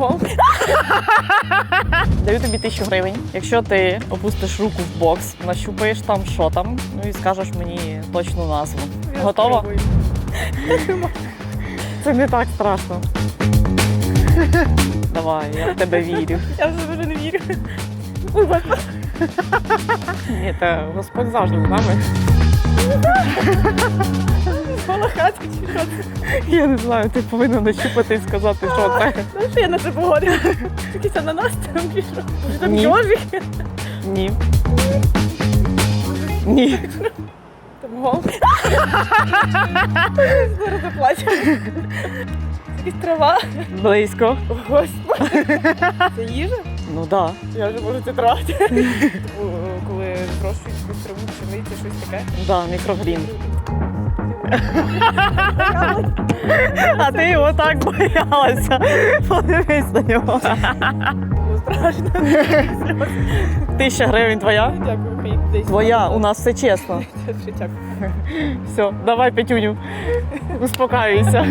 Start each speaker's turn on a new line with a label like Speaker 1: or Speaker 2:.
Speaker 1: Ого. Даю тобі тисячу гривень. Якщо ти опустиш руку в бокс, нащупаєш там, що там, ну і скажеш мені точну назву. Готова? Це не так страшно. Давай, я в тебе вірю.
Speaker 2: Я вже вже не вірю.
Speaker 1: Ні, та Господь завжди з нами.
Speaker 2: Хата чи що це?
Speaker 1: Я не знаю, ти повинна нащупати і сказати, що це.
Speaker 2: Ну, що я на це погодила? Якийсь ананас там? Може, Там
Speaker 1: Ні.
Speaker 2: йожик?
Speaker 1: Ні. Ні.
Speaker 2: Там гол. Зараз заплачу. Якась трава.
Speaker 1: Близько.
Speaker 2: О, Господи. Це їжа?
Speaker 1: Ну так.
Speaker 2: Я вже можу це травити. Коли вирощують якусь траву, пшеницю, щось таке.
Speaker 1: Да, мікрогрін. А ти його так боялася. Подивись на нього.
Speaker 2: Страшно.
Speaker 1: Тисяча гривень твоя?
Speaker 2: Дякую.
Speaker 1: Твоя, у нас все чесно. Все, давай, Петюню. Успокаюйся.